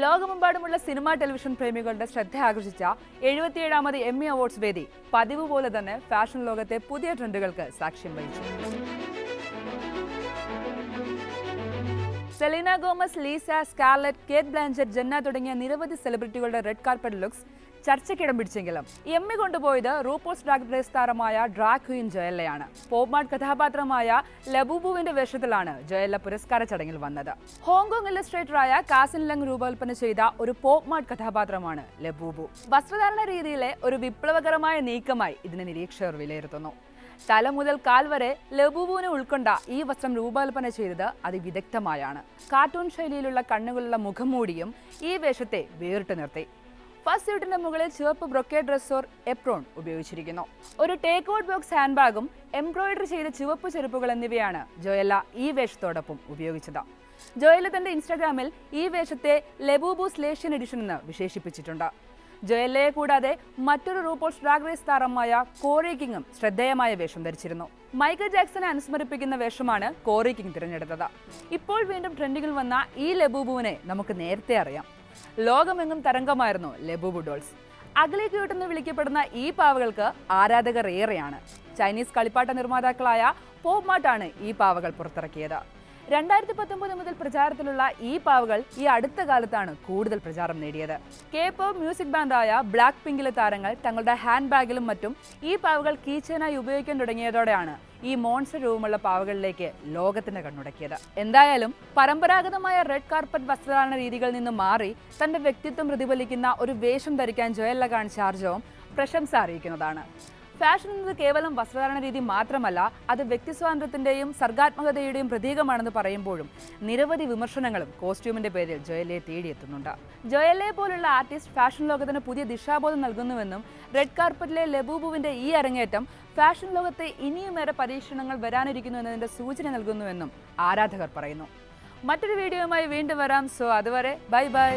ലോകമെമ്പാടുമുള്ള cinema television പ്രേമികളുടെ ശ്രദ്ധ ആകർഷിച്ച എഴുപത്തിയേഴാമത് എം ഇ അവാർഡ്സ് വേദി പതിവ് പോലെ തന്നെ ഫാഷൻ ലോകത്തെ പുതിയ ട്രെൻഡുകൾക്ക് സാക്ഷ്യം വഹിച്ചു. Selena Gomez Lisa Scarlett Cate Blanchett Jenna തുടങ്ങിയ നിരവധി സെലിബ്രിറ്റികളുടെ റെഡ് കാർപ്പറ്റ് ലുക്സ് ചർച്ചയ്ക്കിടം പിടിച്ചെങ്കിലും എമ്മി കൊണ്ടുപോയത് റൂപ്പോസ് ഡ്രാഗ് റേസ് താരമായ ഡ്രാഗ് ക്വീൻ ജയല്ലയാണ്. പോപ്മാർട്ട് കഥാപാത്രമായ ലബൂബുവിന്റെ വേഷത്തിലാണ് ജയല്ല പുരസ്കാര ചടങ്ങിൽ വന്നത്. ഹോങ്കോങ് ഇല്ലസ്ട്രേറ്ററായ കാസിൻ ലങ് രൂപകൽപ്പന ചെയ്ത ഒരു പോപ്മാർട്ട് കഥാപാത്രമാണ് ലബൂബു. വസ്ത്രധാരണ രീതിയിലെ ഒരു വിപ്ലവകരമായ നീക്കമായി ഇതിനെ നിരീക്ഷകർ വിലയിരുത്തുന്നു. തല മുതൽ കാൽ വരെ ലബുബുവിനെ ഉൾക്കൊണ്ട ഈ വസ്ത്രം രൂപകൽപ്പന ചെയ്തത് അതിവിദഗ്ധമായാണ്. കാർട്ടൂൺ ശൈലിയിലുള്ള കണ്ണുകളുള്ള മുഖംമൂടിയും ഈ വേഷത്തെ വേറിട്ട് നിർത്തി. ഫസ്റ്റ് സ്യൂട്ടിന്റെ മുകളിൽ ചുവപ്പ് ബ്രൊക്കേഡ് ഡ്രസ്സോർ എപ്രോൺ ഉപയോഗിച്ചിരിക്കുന്നു. ഒരു ടേക്ക് ഔട്ട് ബോക്സ് ഹാൻഡ് ബാഗും എംബ്രോയിഡറി ചെയ്ത ചുവപ്പ് ചെരുപ്പുകൾ എന്നിവയാണ് ജോയല്ല ഈ വേഷത്തോടൊപ്പം ഉപയോഗിച്ചത്. ജോയല്ല തന്റെ ഇൻസ്റ്റാഗ്രാമിൽ ഈ വേഷത്തെ ലെബൂബു സ്ലേഷ്യൻ എഡിഷൻ എന്ന് വിശേഷിപ്പിച്ചിട്ടുണ്ട്. ജോയല്ലയെ കൂടാതെ മറ്റൊരു റൂപോൾസ് ഡ്രാഗ് റേസ് താരമായ കോറി കിങ്ങും ശ്രദ്ധേയമായ വേഷം ധരിച്ചിരുന്നു. മൈക്കൽ ജാക്സനെ അനുസ്മരിപ്പിക്കുന്ന വേഷമാണ് കോറി കിങ് തിരഞ്ഞെടുത്തത്. ഇപ്പോൾ വീണ്ടും ട്രെൻഡിങ്ങിൽ വന്ന ഈ ലബൂബുവിനെ നമുക്ക് നേരത്തെ അറിയാം. ലോകമെങ്ങും തരംഗമായിരുന്നു ലെബു ബുഡോൾസ്. അഗ്ലി ക്യൂട്ട് എന്ന് വിളിക്കപ്പെടുന്ന ഈ പാവകൾക്ക് ആരാധകർ ഏറെയാണ്. ചൈനീസ് കളിപ്പാട്ട നിർമ്മാതാക്കളായ പോപ്മാട്ടാണ് ഈ പാവകൾ പുറത്തിറക്കിയത്. രണ്ടായിരത്തി പത്തൊമ്പത് മുതൽ പ്രചാരത്തിലുള്ള ഈ പാവകൾ ഈ അടുത്ത കാലത്താണ് കൂടുതൽ പ്രചാരം നേടിയത്. കെ മ്യൂസിക് ബാൻഡായ ബ്ലാക്ക് പിങ്കിലെ താരങ്ങൾ തങ്ങളുടെ ഹാൻഡ് ബാഗിലും മറ്റും ഈ പാവകൾ കീച്ചനായി ഉപയോഗിക്കാൻ തുടങ്ങിയതോടെയാണ് ഈ മോൺസ്റ്റർ രൂപമുള്ള പാവകളിലേക്ക് ലോകത്തിന്റെ കണ്ണുടക്കിയത്. എന്തായാലും പരമ്പരാഗതമായ റെഡ് കാർപ്പറ്റ് വസ്ത്രധാരണ രീതികളിൽ നിന്ന് മാറി തന്റെ വ്യക്തിത്വം പ്രതിഫലിക്കുന്ന ഒരു വേഷം ധരിക്കാൻ ജോയല്ല കാണിച്ച ആർജവും പ്രശംസ അറിയിക്കുന്നതാണ്. ഫാഷൻ എന്നത് കേവലം വസ്ത്രധാരണ രീതി മാത്രമല്ല അത് വ്യക്തി സ്വാതന്ത്ര്യത്തിന്റെയും സർഗാത്മകതയുടെയും പ്രതീകമാണെന്ന് പറയുമ്പോഴും നിരവധി വിമർശനങ്ങളും കോസ്റ്റ്യൂമിന്റെ പേരിൽ ജോയലയെ തേടിയെത്തുന്നുണ്ട്. ജോയലയെ പോലുള്ള ആർട്ടിസ്റ്റ് ഫാഷൻ ലോകത്തിന് പുതിയ ദിശാബോധം നൽകുന്നുവെന്നും റെഡ് കാർപ്പറ്റിലെ ലബൂബുവിന്റെ ഈ അരങ്ങേറ്റം ഫാഷൻ ലോകത്തെ ഇനിയുമേറെ പരീക്ഷണങ്ങൾ വരാനിരിക്കുന്നു എന്നതിന്റെ സൂചന നൽകുന്നുവെന്നും ആരാധകർ പറയുന്നു. മറ്റൊരു വീഡിയോയുമായി വീണ്ടും വരാം. സോ അതുവരെ ബൈ ബൈ.